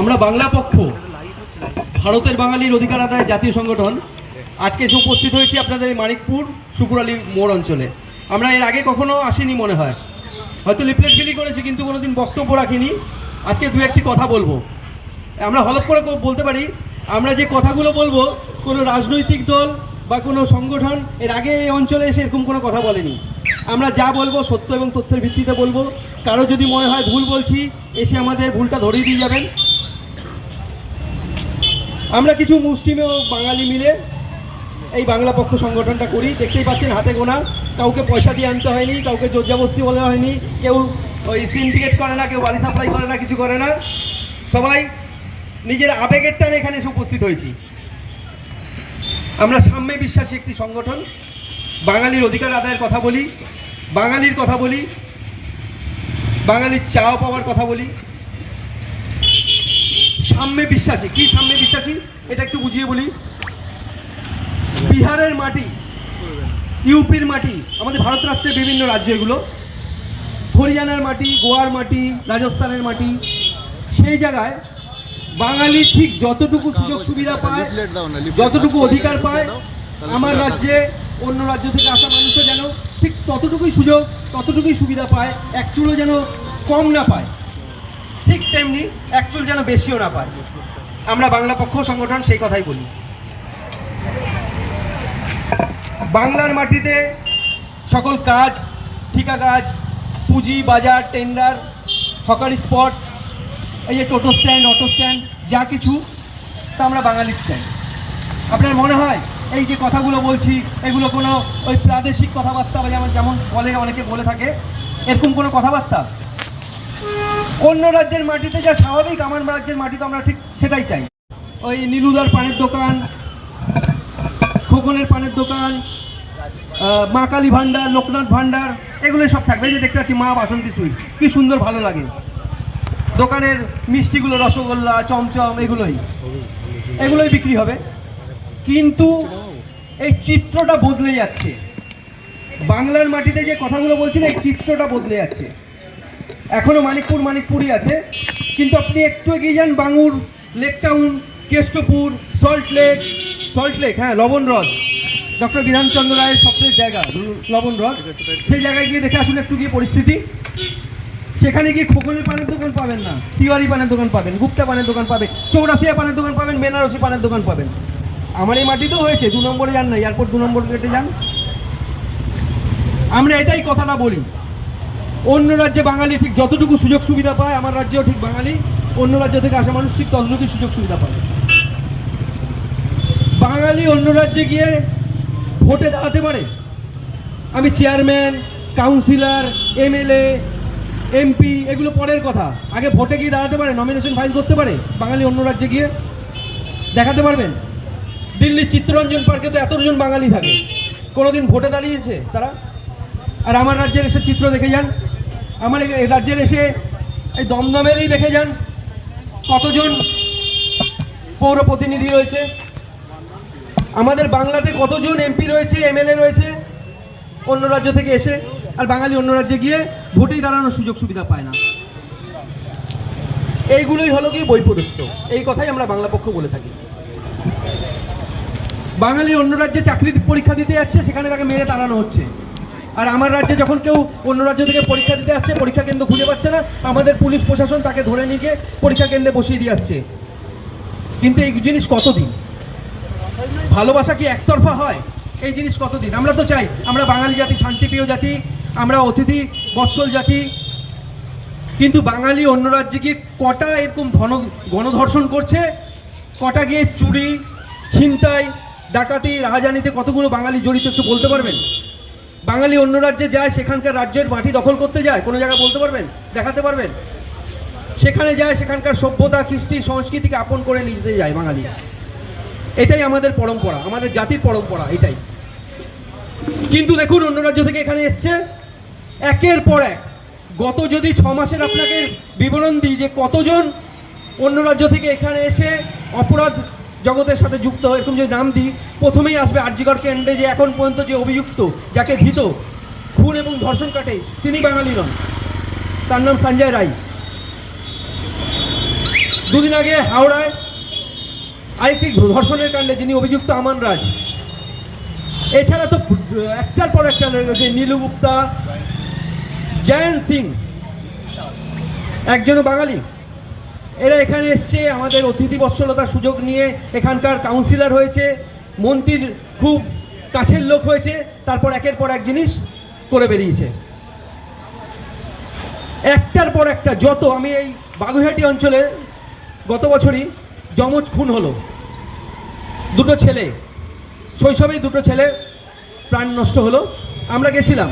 আমরা বাংলা পক্ষ, ভারতের বাঙালির অধিকার আদায় জাতীয় সংগঠন, আজকে এসে উপস্থিত হয়েছি আপনাদের মানিকপুর শুকুরালী মোড় অঞ্চলে। আমরা এর আগে কখনো আসিনি মনে হয়। হয়তো লিফলেট বিলি করেছি, কিন্তু কোনোদিন বক্তব্য রাখিনি। আজকে দু একটি কথা বলব। আমরা হলপ করে বলতে পারি, আমরা যে কথাগুলো বলব, কোনো রাজনৈতিক দল বা কোনো সংগঠন এর আগে এই অঞ্চলে এসে এরকম কোনো কথা বলেনি। আমরা যা বলব সত্য এবং তথ্যের ভিত্তিতে বলব। কারও যদি মনে হয় ভুল বলছি, এসে আমাদের ভুলটা ধরিয়ে দিয়ে যাবেন। আমরা কিছু মুসলিম ও বাঙালি মিলে এই বাংলা পক্ষ সংগঠনটা করি। দেখতেই পাচ্ছেন, হাতে গোনা। কাউকে পয়সা দিয়ে আনতে হয়নি, কাউকে জোরজাবস্তি বলা হয়নি। কেউ ওই সিন্ডিকেট করে না, কেউ বাড়ি সাপ্লাই করে না, কিছু করে না। সবাই নিজের আবেগের টানে এখানে এসে উপস্থিত হয়েছি। আমরা সাম্যে বিশ্বাসী একটি সংগঠন। বাঙালির অধিকার আদায়ের কথা বলি বাঙালির কথা বলি বাঙালির চাও পাওয়ার কথা বলি। সাম্যে বিশ্বাসী কি সাম্যে বিশ্বাসী? এটা একটু বুঝিয়ে বলি। বিহারের মাটি ইউপির মাটি আমাদের ভারত রাষ্ট্রের বিভিন্ন রাজ্য এগুলো। হরিয়ানার মাটি গোয়ার মাটি রাজস্থানের মাটি সেই জায়গায় বাঙালি ঠিক যতটুকু সুযোগ সুবিধা পায় যতটুকু অধিকার পায় আমার রাজ্যে অন্য রাজ্য থেকে আসা মানুষও যেন ঠিক ততটুকুই সুযোগ, ততটুকুই সুবিধা পায় চুলো যেন কম না পায়। ঠিক তেমনি এক চুল যেন বেশিও না পায়। আমরা বাংলা পক্ষ সংগঠন সেই কথাই বলি। বাংলার মাটিতে সকল কাজ, ঠিকা কাজ, পুঁজি, বাজার, টেন্ডার, হকারি স্পট, এই যে টোটো স্ট্যান্ড, অটো স্ট্যান্ড, যা কিছু, তা আমরা বাঙালির চাই আপনার মনে হয় এই যে কথাগুলো বলছি, এগুলো কোনো ওই প্রাদেশিক কথাবার্তা বা যেমন যেমন বলে অনেকে বলে থাকে, এরকম কোনো কথাবার্তা? অন্য রাজ্যের মাটিতে যা স্বাভাবিক, আমার রাজ্যের মাটিতে আমরা ঠিক সেটাই চাই। ওই নীলুদার পানের দোকান, খোকনের পানের দোকান মা কালী ভান্ডার লোকনাথ ভান্ডার এগুলো সব থাকবে। যে দেখতে পাচ্ছি মা বাসন্তী সুইট কি সুন্দর ভালো লাগে। দোকানের মিষ্টিগুলো, রসগোল্লা, চমচম, এগুলোই। এগুলোই বিক্রি হবে। কিন্তু এই চিত্রটা বদলে যাচ্ছে। বাংলার মাটিতে যে কথাগুলো বলছি না এই চিত্রটা বদলে যাচ্ছে। এখনও মানিকপুর মানিকপুরই আছে। কিন্তু আপনি একটু এগিয়ে যান, Bangur Lake Town, Keshtopur, Salt Lake. Salt Lake হ্যাঁ লবণ হ্রদ। ডক্টর বিধানচন্দ্র রায়ের স্বপ্নের জায়গা, লবণ হ্রদ। সেই জায়গায় গিয়ে দেখে আসুন একটু গিয়ে পরিস্থিতি। সেখানে গিয়ে খোকনের পানের দোকান পাবেন না, তিওয়ারি পানের দোকান পাবেন, গুপ্তা পানের দোকান পাবেন, চৌরাশিয়া পানের দোকান পাবেন, বেনারসি পানের দোকান পাবেন। আমার এই মাটিতেও হয়েছে, দু নম্বরে যান না, এয়ারপোর্ট দু নম্বর গেটে যান। আমরা এটাই কথাটা বলি। অন্য রাজ্যে বাঙালি ঠিক যতটুকু সুযোগ সুবিধা পায়, আমার রাজ্যেও ঠিক বাঙালি, অন্য রাজ্য থেকে আসা মানুষ ঠিক ততটুকু সুযোগ সুবিধা পায়। বাঙালি অন্য রাজ্যে গিয়ে ভোটে দাঁড়াতে পারে। আমি চেয়ারম্যান, কাউন্সিলর, এমএলএ, এমপি, এগুলো পরের কথা। আগে ভোটে গিয়ে দাঁড়াতে পারে, নমিনেশন ফাইল করতে পারে, বাঙালি অন্য রাজ্যে গিয়ে দেখাতে পারবেন। দিল্লির চিত্তরঞ্জন পার্কে তো এতজন বাঙালি থাকে। কোনোদিন ভোটে দাঁড়িয়েছে তারা? আর আমার রাজ্যের এসে চিত্র দেখে যান। আমার রাজ্যের এসে এই দমদমেরই দেখে যান। কতজন পৌর প্রতিনিধি রয়েছে? আমাদের বাংলাতে কতজন এমপি রয়েছে, এমএলএ রয়েছে? অন্য রাজ্য থেকে এসে আর বাঙালি অন্য রাজ্যে গিয়ে ভোটেই দাঁড়ানোর সুযোগ সুবিধা পায় না। এইগুলোই হলো কি বৈপরীত্য। এই কথাই আমরা বাংলা পক্ষ বলে থাকি। বাঙালি অন্য রাজ্যে চাকরির পরীক্ষা দিতে যাচ্ছে, সেখানে তাকে মেরে তাড়ানো হচ্ছে। আর আমার রাজ্যে যখন কেউ অন্য রাজ্য থেকে পরীক্ষা দিতে আসছে, পরীক্ষা কেন্দ্র খুঁজে পাচ্ছে না, আমাদের পুলিশ প্রশাসন তাকে ধরে নিয়ে গিয়ে পরীক্ষা কেন্দ্রে বসিয়ে দিয়ে আসছে। কিন্তু এই জিনিস কতদিন? ভালোবাসা কি একতরফা হয়? এই জিনিস কতদিন? আমরা তো চাই, আমরা বাঙালি জাতি, শান্তিপ্রিয় জাতি, আমরা অতিথি, বৎসল জাতি। কিন্তু বাঙালি অন্য রাজ্যে গিয়ে কটা এরকম ঘন গণধর্ষণ করছে? কটা গিয়ে চুরি, ছিনতাই ডাকাতি, রাহাজানিতে কতগুলো বাঙালি জড়িত একটু বলতে পারবেন? বাঙালি অন্য রাজ্যে যায়, সেখানকার রাজ্যের মাটি দখল করতে যায়, কোনো জায়গায় বলতে পারবেন? দেখাতে পারবেন? সেখানে যায়, সেখানকার সভ্যতা, কৃষ্টি, সংস্কৃতিকে আপন করে নিতে যায় বাঙালি। এটাই আমাদের পরম্পরা, আমাদের জাতির পরম্পরা, এটাই। কিন্তু দেখুন, অন্য রাজ্য থেকে এখানে এসছে, একের পর এক। গত যদি ছ মাসের আপনাকে বিবরণ দিই যে কতজন অন্য রাজ্য থেকে এখানে এসে অপরাধ জগতের সাথে যুক্ত এরকম যদি নাম দিই প্রথমেই আসবে আরজিগর কেন্দ্রে যে এখন পর্যন্ত যে অভিযুক্ত, যাকে ধৃত খুন এবং ধর্ষণ কাটে, তিনি বাঙালি নন। তার নাম সঞ্জয় রায়। দুদিন আগে হাওড়ায় আরেকটি ধর্ষণের কাণ্ডে যিনি অভিযুক্ত আমান রাজ এছাড়া তো একটার পর একটা রয়েছে নীলু গুপ্তা, জয়ন্ত সিং। একজনও বাঙালি। এরা এখানে এসছে, আমাদের অতিথি বৎসলতার সুযোগ নিয়ে এখানকার কাউন্সিলর হয়েছে, মন্ত্রীর খুব কাছের লোক হয়েছে, তারপর একের পর এক জিনিস করে বেরিয়েছে। একটার পর একটা যত, আমি এই বাগুইহাটি অঞ্চলে গত বছরই যমজ খুন হলো। দুটো ছেলে, শৈশবেই দুটো ছেলে প্রাণ নষ্ট হলো। আমরা গেছিলাম,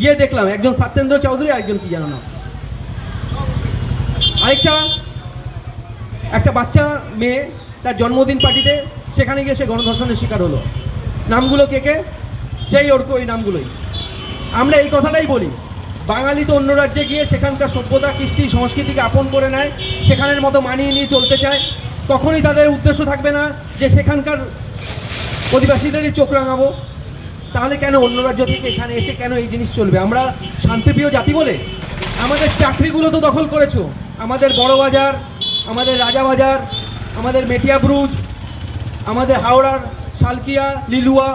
গিয়ে দেখলাম, একজন সত্যেন্দ্র চৌধুরী আরেকজন কি জানো না আরেকটা একটা বাচ্চা মেয়ে তার জন্মদিন পার্টিতে সেখানে গিয়ে সে গণধর্ষণের শিকার হলো। নামগুলো কে কে? সেই ওর ওই নামগুলোই। আমরা এই কথাটাই বলি, বাঙালি তো অন্য রাজ্যে গিয়ে সেখানকার সভ্যতা, কৃষ্টি, সংস্কৃতিকে আপন করে নেয়, সেখানের মতো মানিয়ে নিয়ে চলতে চায় কখনোই তাদের উদ্দেশ্য থাকবে না যে সেখানকার অধিবাসীদেরই চোখ রাঙাবো। তাহলে কেন অন্য রাজ্য থেকে এখানে এসে কেন এই জিনিস চলবে? আমরা শান্তিপ্রিয় জাতি বলে আমাদের চাকরিগুলো তো দখল করেছ, আমাদের বড় বাজার আমাদের রাজাবাজার আমাদের মেটিয়া ব্রুজ আমাদের হাওড়ার শালকিয়া লিলুয়া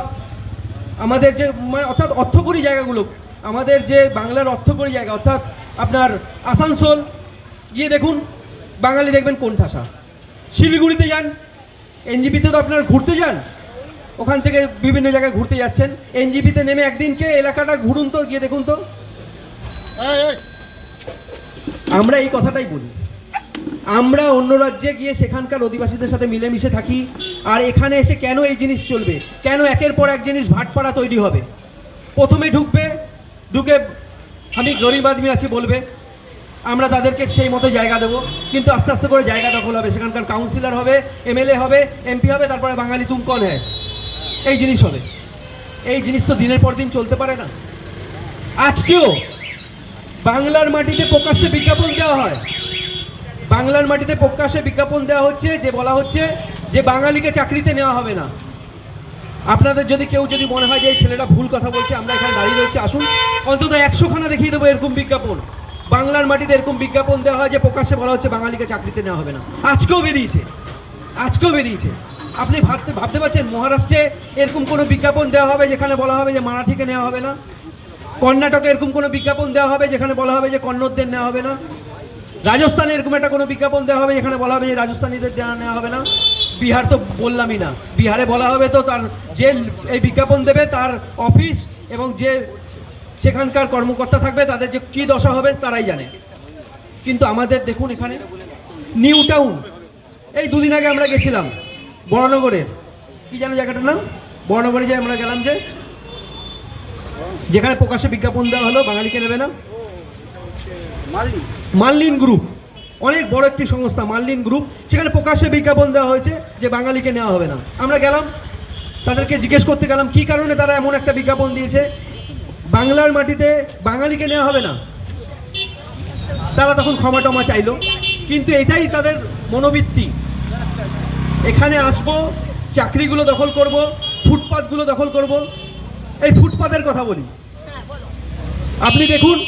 আমাদের যে মানে অর্থাৎ অর্থকরী জায়গাগুলো আমাদের যে বাংলার অর্থকরী জায়গা অর্থাৎ আপনার আসানসোল গিয়ে দেখুন বাঙালি দেখবেন কোন ঠাসা। শিলিগুড়িতে যান এনজিপিতে তো আপনার ঘুরতে যান ওখান থেকে বিভিন্ন জায়গায় ঘুরতে যাচ্ছেন এনজিপিতে নেমে একদিনকে এলাকাটা ঘুরুন তো গিয়ে দেখুন তো। আমরা এই কথাটাই বলি। আমরা অন্য রাজ্যে গিয়ে সেখানকার অধিবাসীদের সাথে মিলেমিশে থাকি, আর এখানে এসে কেন এই জিনিস চলবে? কেন একের পর এক জিনিস ভাটপাড়া তৈরি হবে? প্রথমে ঢুকবে, ঢুকে আমি গরিব আদমি আছি বলবে, আমরা তাদেরকে সেই মতো জায়গা দেবো। কিন্তু আস্তে আস্তে করে জায়গা দখল হবে। সেখানকার কাউন্সিলর হবে এমএলএ হবে এমপি হবে, তারপরে বাঙালি তুম কন হ্যায় এই জিনিস হবে। এই জিনিস তো দিনের পর দিন চলতে পারে না। আজকেও বাংলার মাটিতে প্রকাশ্যে বিজ্ঞাপন দেওয়া হয়। বাংলার মাটিতে প্রকাশ্যে বিজ্ঞাপন দেওয়া হচ্ছে, যে বলা হচ্ছে যে বাঙালিকে চাকরিতে নেওয়া হবে না। আপনাদের যদি কেউ যদি মনে হয় যে এই ছেলেটা ভুল কথা বলছে, আমরা এখানে দাঁড়িয়ে রয়েছি, আসুন। অন্তত একশোখানা দেখিয়ে দেবো এরকম বিজ্ঞাপন। বাংলার মাটিতে এরকম বিজ্ঞাপন দেওয়া হয় যে প্রকাশ্যে বলা হচ্ছে বাঙালিকে চাকরিতে নেওয়া হবে না। আজকেও বেরিয়েছে। আজকেও বেরিয়েছে। আপনি ভাবতে ভাবতে পারছেন, মহারাষ্ট্রে এরকম কোনো বিজ্ঞাপন দেওয়া হবে যেখানে বলা হবে যে মারাঠিকে নেওয়া হবে না? কর্ণাটকে এরকম কোনো বিজ্ঞাপন দেওয়া হবে যেখানে বলা হবে যে কন্নড়দের নেওয়া হবে না? রাজস্থানে এরকম একটা কোনো বিজ্ঞাপন দেওয়া হবে যেখানে বলা হবে যে রাজস্থানীদের দেওয়া নেওয়া হবে না? বিহার তো বললামই না। বিহারে বলা হবে তো তার যে এই বিজ্ঞাপন দেবে তার অফিস এবং যে সেখানকার কর্মকর্তা থাকবে, তাদের যে কী দশা হবে তারাই জানে। কিন্তু আমাদের দেখুন এখানে, নিউ টাউন। এই দুদিন আগে আমরা গেছিলাম বড়নগরের কি জানো জায়গাটার নাম? বড়নগরে যে আমরা গেলাম যে, যেখানে প্রকাশ্যে বিজ্ঞাপন দেওয়া হলো, বাঙালিকে নেবে না। Merlin group. অনেক বড় একটি সংস্থা মার্লিন গ্রুপ। সেখানে প্রকাশ্যে বিজ্ঞাপন দেওয়া হয়েছে যে বাঙালিকে নেওয়া হবে না। আমরা গেলাম, তাদেরকে জিজ্ঞেস করতে গেলাম, কি কারণে তারা এমন একটা বিজ্ঞাপন দিয়েছে? বাংলার মাটিতে বাঙালিকে নেওয়া হবে না? তারা তখন ক্ষমা টমা চাইলো। কিন্তু এটাই তাদের মনোবৃত্তি। এখানে আসব, চাকরিগুলো দখল করব, ফুটপাতগুলো দখল করব। এই ফুটপাতের কথা বলি। আপনি দেখুন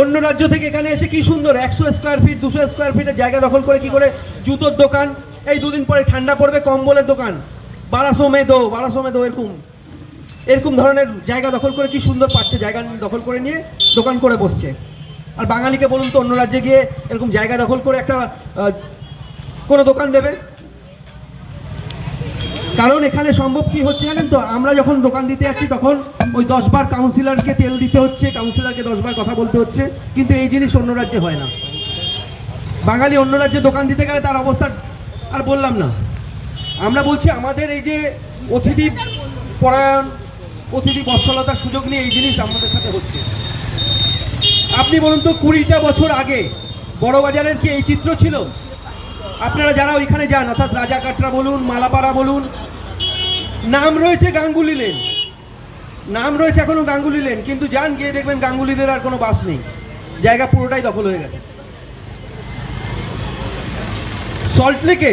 অন্য রাজ্য থেকে এখানে এসে কি সুন্দর? একশো স্কোয়ার ফিট দুশো স্কোয়ার ফিটের জায়গা দখল করে কি করে? জুতোর দোকান। এই দুদিন পরে ঠান্ডা পড়বে কম্বলের দোকান। বারাসো মে দো, বারাসো মে দো, এরকম। এরকম ধরনের জায়গা দখল করে কি সুন্দর পাচ্ছে, জায়গা দখল করে নিয়ে দোকান করে বসছে। আর বাঙালিকে বলুন তো, অন্য রাজ্যে গিয়ে এরকম জায়গা দখল করে একটা কোনো দোকান দেবে? কারণ এখানে সম্ভব কি হচ্ছে জানেন তো? আমরা যখন দোকান দিতে যাচ্ছি তখন ওই দশবার কাউন্সিলরকে তেল দিতে হচ্ছে কাউন্সিলরকে দশবার কথা বলতে হচ্ছে, কিন্তু এই জিনিস অন্য রাজ্যে হয় না। বাঙালি অন্য রাজ্যে দোকান দিতে গেলে তার অবস্থা আর বললাম না। আমরা বলছি আমাদের এই যে অতিথি পরায়ণ, অতিথি বৎসলতার সুযোগ নিয়ে এই জিনিস আমাদের সাথে হচ্ছে। আপনি বলুন তো কুড়িটা বছর আগে বড়বাজারের কি এই চিত্র ছিল? আপনারা যারা ওইখানে যান, অর্থাৎ রাজাকাটরা বলুন, মালাপাড়া বলুন, নাম রয়েছে গাঙ্গুলি লেন। নাম রয়েছে এখনও গাঙ্গুলি লেন, কিন্তু যান, গিয়ে দেখবেন গাঙ্গুলিদের আর কোনো বাস নেই। জায়গা পুরোটাই দখল হয়ে গেছে। সল্টলেকে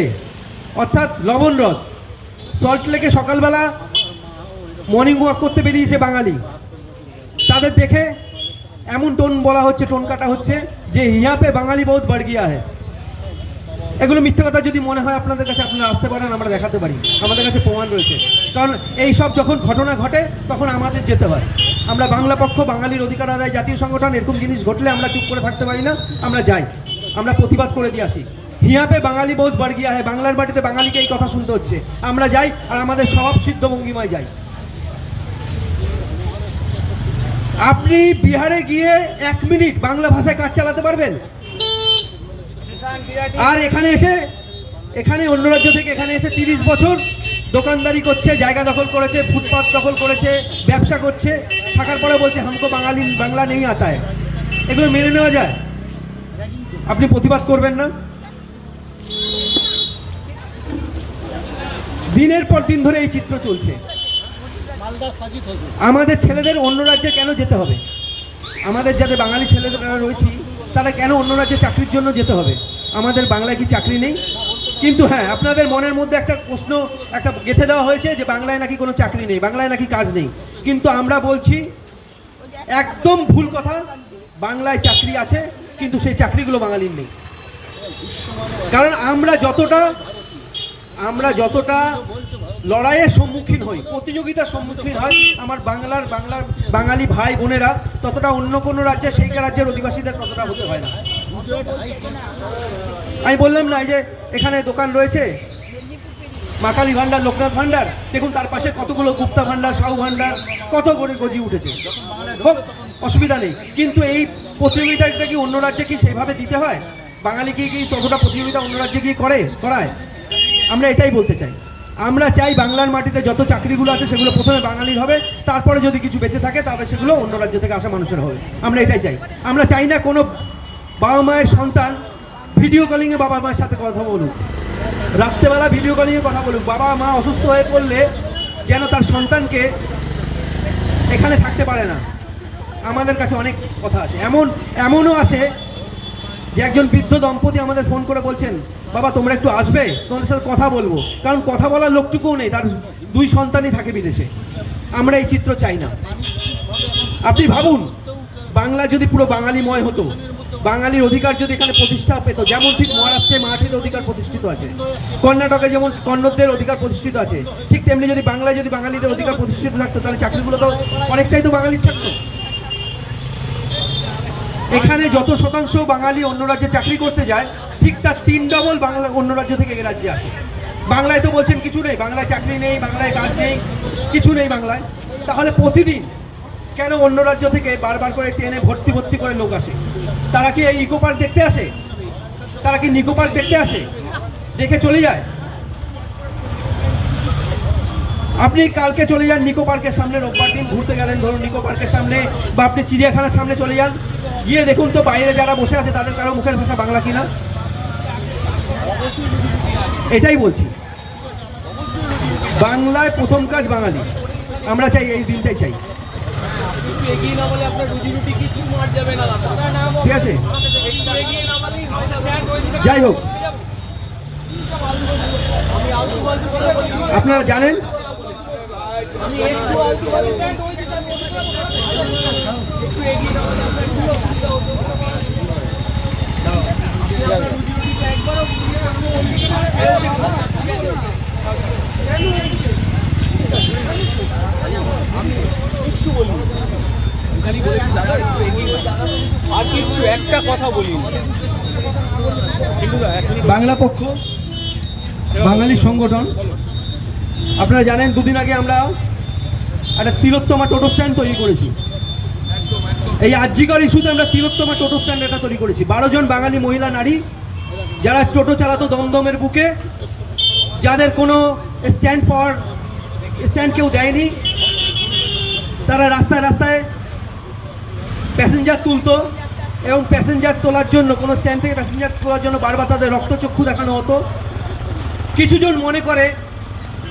অর্থাৎ লবণ হ্রদ সল্টলেকে সকালবেলা মর্নিং ওয়াক করতে বেরিয়েছে বাঙালি। তাদের দেখে এমন টোন বলা হচ্ছে টোন কাটা হচ্ছে যে ইয়া বাঙালি বহুত বড় গিয়া है এগুলো মিথ্যে কথা যদি মনে হয় আপনাদের কাছে, আপনারা আসতে পারেন, আমরা দেখাতে পারি। আমাদের কাছে প্রমাণ রয়েছে। কারণ এই সব যখন ঘটনা ঘটে, তখন আমাদের যেতে হয়। আমরা বাংলা পক্ষ, বাঙালির অধিকার আদায়, জাতীয় সংগঠন, এরকম জিনিস ঘটলে আমরা চুপ করে থাকতে পারি না, আমরা যাই। আমরা প্রতিবাদ করে দিয়ে আসি। হিয়াপে বাঙালি বহুত বার গিয়া হয়, বাংলার বাড়িতে বাঙালিকে এই কথা শুনতে হচ্ছে। আমরা যাই আর আমাদের স্বভাব সিদ্ধ ভঙ্গিমায় যাই। আপনি বিহারে গিয়ে এক মিনিট বাংলা ভাষায় কাজ চালাতে পারবেন? আর এখানে এসে এখানে অন্য রাজ্য থেকে এখানে এসে তিরিশ বছর দোকানদারি করছে জায়গা দখল করেছে ফুটপাথ দখল করেছে ব্যবসা করছে থাকার পরে বলছে হামকো বাঙালি বাংলা নেই আতায়। এগুলো মেনে নেওয়া যায়? আপনি প্রতিবাদ করবেন না? দিনের পর দিন ধরে এই চিত্র চলছে। আমাদের ছেলেদের অন্য রাজ্যে কেন যেতে হবে? আমাদের যাদের বাঙালি ছেলেরা রয়েছি তারা কেন অন্য রাজ্যে চাকরির জন্য যেতে হবে? আমাদের বাংলায় কি চাকরি নেই? কিন্তু হ্যাঁ আপনাদের মনের মধ্যে একটা প্রশ্ন, একটা গেঁথে দেওয়া হয়েছে যে বাংলায় নাকি কোনো চাকরি নেই, বাংলায় নাকি কাজ নেই। কিন্তু আমরা বলছি, একদম ভুল কথা, বাংলায় চাকরি আছে, কিন্তু সেই চাকরিগুলো বাঙালির নেই। কারণ আমরা যতটা আমরা যতটা লড়াইয়ের সম্মুখীন হই, প্রতিযোগিতার সম্মুখীন হয় আমার বাংলার বাংলার বাঙালি ভাই বোনেরা, ততটা অন্য কোনো রাজ্যে সেই রাজ্যের অধিবাসীদের ততটা হতে হয় না। আমি বললাম না, এই যে এখানে দোকান রয়েছে? মাকালি ভান্ডার, লোকনাথ ভান্ডার? দেখুন, তার পাশে কতগুলো গুপ্তা ভান্ডার, সাউ ভান্ডার, কত করে গজি উঠেছে। অসুবিধা নেই। কিন্তু এই প্রতিযোগিতাটা কি অন্য রাজ্যে কি সেইভাবে দিতে হয়? বাঙালি কি কি ততটা প্রতিযোগিতা অন্য রাজ্যে কি করে? করায়? আমরা এটাই বলতে চাই। আমরা চাই বাংলার মাটিতে যত চাকরিগুলো আছে সেগুলো প্রথমে বাঙালির হবে, তারপরে যদি কিছু বেঁচে থাকে, তাহলে সেগুলো অন্য রাজ্য থেকে আসা মানুষের হবে। আমরা এটাই চাই। আমরা চাই না কোনো বাবা মায়ের সন্তান ভিডিও কলিংয়ে বাবা মায়ের সাথে কথা বলুক। রাত্রেবেলা ভিডিও কলিংয়ে কথা বলুক। বাবা মা অসুস্থ হয়ে পড়লে যেন তার সন্তানকে এখানে থাকতে পারে না। আমাদের কাছে অনেক কথা আছে। এমন, এমনও আছে যে একজন বৃদ্ধ দম্পতি আমাদের ফোন করে বলছেন, বাবা, তোমরা একটু আসবে? তোমাদের সাথে কথা বলব। কারণ কথা বলার লোকটুকুও নেই। তার দুই সন্তানই থাকে বিদেশে। আমরা এই চিত্র চাই না। আপনি ভাবুন, বাংলা যদি পুরো বাঙালিময় হতো বাঙালির অধিকার যদি এখানে প্রতিষ্ঠা পেত, যেমন ঠিক মহারাষ্ট্রে মারাঠির অধিকার প্রতিষ্ঠিত আছে, কর্ণাটকে যেমন কন্নড়দের অধিকার প্রতিষ্ঠিত আছে, ঠিক তেমনি যদি বাংলায় যদি বাঙালিদের অধিকার প্রতিষ্ঠিত থাকতো, তাহলে চাকরিগুলো তো অনেকটাই তো বাঙালির থাকতো। এখানে যত শতাংশ বাঙালি অন্য রাজ্যে চাকরি করতে যায়, ঠিক তার তিন ডবল বাংলা অন্য রাজ্য থেকে এ রাজ্যে আসে। বাংলায় তো বলছেন কিছু নেই, বাংলায় চাকরি নেই, বাংলায় কাজ নেই, কিছু নেই বাংলায়। তাহলে প্রতিদিন কেন অন্য রাজ্য থেকে বারবার করে ট্রেনে ভর্তি ভর্তি করে লোক আসে? তারা কি এই ইকো পার্ক দেখতে আসে? তারা কি নিকো পার্ক দেখতে আসে? দেখে চলে যায়। আপনি কালকে চলে যান নিকো পার্কের সামনে, রোববার দিন ঘুরতে গেলেন, ধরুন নিকো পার্কের সামনে বা আপনি চিড়িয়াখানার সামনে চলে যান। গিয়ে দেখুন তো বাইরে যারা বসে আছে, তাদের কারও মুখের ভাষা বাংলা কিনা এটাই বলছি। বাংলায় প্রথম কাজ বাঙালি। আমরা চাই এই দিনটাই চাই। একটু এগিয়ে না বলে আপনার রুজি রুটি কিছু মার যাবে না দাদা। ঠিক আছে। একটু এগিয়ে না বলে স্ট্যান্ড হয়ে যাবে। যাই হোক। আপনারা জানেন? একবারও আর একটা কথা বলিনি বাংলা পক্ষ, বাঙালি সংগঠন। আপনারা জানেন, দুদিন আগে আমরা একটা তিলোত্তমা টোটো স্ট্যান্ড তৈরি করেছি। এই আর্যিকর ইস্যুতে আমরা তিলোত্তমা টোটো স্ট্যান্ড এটা তৈরি করেছি। বারো জন বাঙালি মহিলা, নারী, যারা টোটো চালাতো দমদমের বুকে, যাদের কোনো স্ট্যান্ড পাওয়ার স্ট্যান্ড কেউ দেয়নি। তারা রাস্তায় রাস্তায় প্যাসেঞ্জার তুলতো এবং প্যাসেঞ্জার তোলার জন্য, কোনো স্ট্যান্ড থেকে প্যাসেঞ্জার তোলার জন্য বারবার তাদের রক্তচক্ষু দেখানো হতো। কিছুজন মনে করে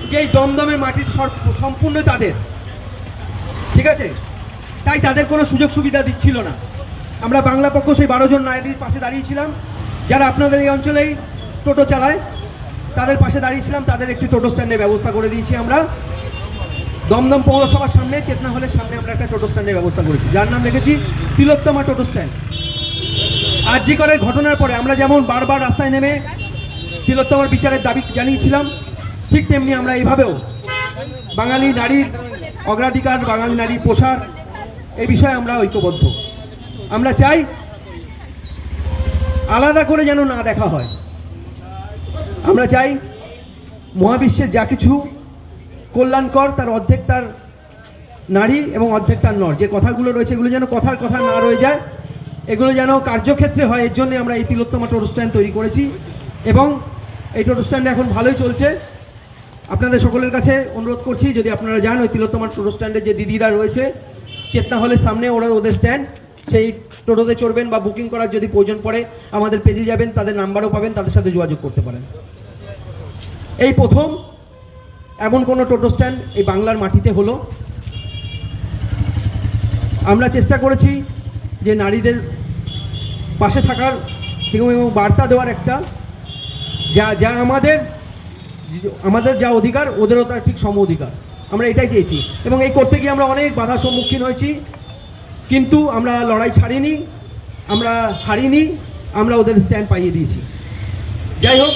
যে এই দমদমের মাটির সম্পূর্ণ তাদের। ঠিক আছে? তাই তাদের কোনো সুযোগ সুবিধা দিচ্ছিল না। আমরা বাংলা পক্ষ সেই বারো জন নারীর পাশে দাঁড়িয়েছিলাম। যারা আপনাদের এই অঞ্চলেই টোটো চালায়, তাদের পাশে দাঁড়িয়েছিলাম। তাদের একটি টোটো স্ট্যান্ডের ব্যবস্থা করে দিয়েছি আমরা। দমদম পৌরসভার সামনে, চেতনা হলের সামনে আমরা একটা টোটো স্ট্যান্ডের ব্যবস্থা করেছি। যার নাম রেখেছি তিলোত্তমা টোটো স্ট্যান্ড। আর জি করের ঘটনার পরে আমরা যেমন বারবার রাস্তায় নেমে তিলোত্তমার বিচারের দাবি জানিয়েছিলাম, ঠিক তেমনি আমরা এইভাবেও বাঙালি নারীর অগ্রাধিকার, বাঙালি নারীর প্রসার এই বিষয়ে আমরা ঐক্যবদ্ধ। আমরা চাই আলাদা করে যেন না দেখা হয়। আমরা চাই মহাবিশ্বের যা কিছু কল্যাণকর, তার অর্ধেক তার নারী এবং অর্ধেক তার নর। যে কথাগুলো রয়েছে এগুলো যেন কথার কথা না রয়ে যায়, এগুলো যেন কার্যক্ষেত্রে হয়, এর জন্য আমরা এই তিলোত্তমা টোটো স্ট্যান্ড তৈরি করেছি এবং এই টোটো স্ট্যান্ড এখন ভালোই চলছে। আপনাদের সকলের কাছে অনুরোধ করছি, যদি আপনারা যান ওই তিলোত্তমা টোটো স্ট্যান্ডে যে দিদিরা রয়েছে, চেতনা হলের সামনে ওরা ওদের স্ট্যান্ড, সেই টোটোতে চড়বেন বা বুকিং করার যদি প্রয়োজন পড়ে, আমাদের পেজে যাবেন, তাদের নাম্বারও পাবেন, তাদের সাথে যোগাযোগ করতে পারেন। এই প্রথম এমন কোনো টোটো স্ট্যান্ড এই বাংলার মাটিতে হলো? আমরা চেষ্টা করেছি যে নারীদের পাশে থাকার এবং বার্তা দেওয়ার একটা। যা যা আমাদের আমাদের যা অধিকার, ওদেরও তার ঠিক সম অধিকার। আমরা এটাই চেয়েছি। এবং এই করতে গিয়ে আমরা অনেক বাধার সম্মুখীন হয়েছি। কিন্তু আমরা লড়াই ছাড়িনি, আমরা হারিনি, আমরা ওদের স্ট্যান্ড পাইয়ে দিয়েছি। যাই হোক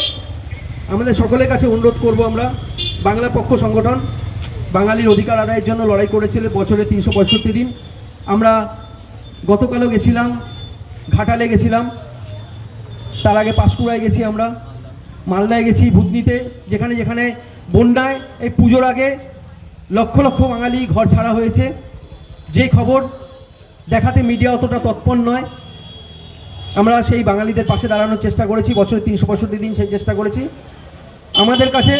আমাদের সকলের কাছে অনুরোধ করব আমরা। বাংলা পক্ষ সংগঠন বাঙালির অধিকার আদায়ের জন্য লড়াই করেছিল বছরে তিনশো পঁয়ষট্টি দিন। আমরা গতকালও গেছিলাম, ঘাটালে গেছিলাম। তার আগে পাঁশকুড়ায় গেছি আমরা। মালদায় গেছি ভুতনিতে। যেখানে যেখানে বন্যায় এই পুজোর আগে লক্ষ লক্ষ বাঙালি ঘর ছাড়া হয়েছে। যে খবর দেখাতে মিডিয়া অতটা তৎপর নয়। আমরা সেই বাঙালিদের পাশে দাঁড়ানোর চেষ্টা করেছি, বছরে তিনশো পঁয়ষট্টি দিন সেই চেষ্টা করেছি। আমাদের কাছে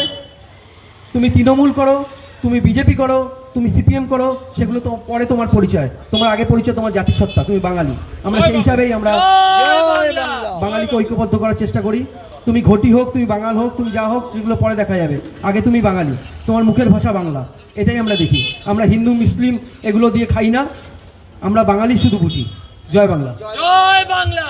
তুমি তৃণমূল করো, তুমি বিজেপি করো, তুমি সিপিএম করো, সেগুলো তো পরে তোমার পরিচয়। তোমার আগে পরিচয় তোমার জাতিসত্তা, তুমি বাঙালি। আমরা সেই হিসাবেই আমরা বাঙালিকে ঐক্যবদ্ধ করার চেষ্টা করি। তুমি ঘটি হোক, তুমি বাঙাল হোক, তুমি যা হোক, সেগুলো পরে দেখা যাবে। আগে তুমি বাঙালি, তোমার মুখের ভাষা বাংলা, এটাই আমরা দেখি। আমরা হিন্দু, মুসলিম, এগুলো দিয়ে খাই না। আমরা বাঙালি শুধু বুঝি। জয় বাংলা। জয় বাংলা।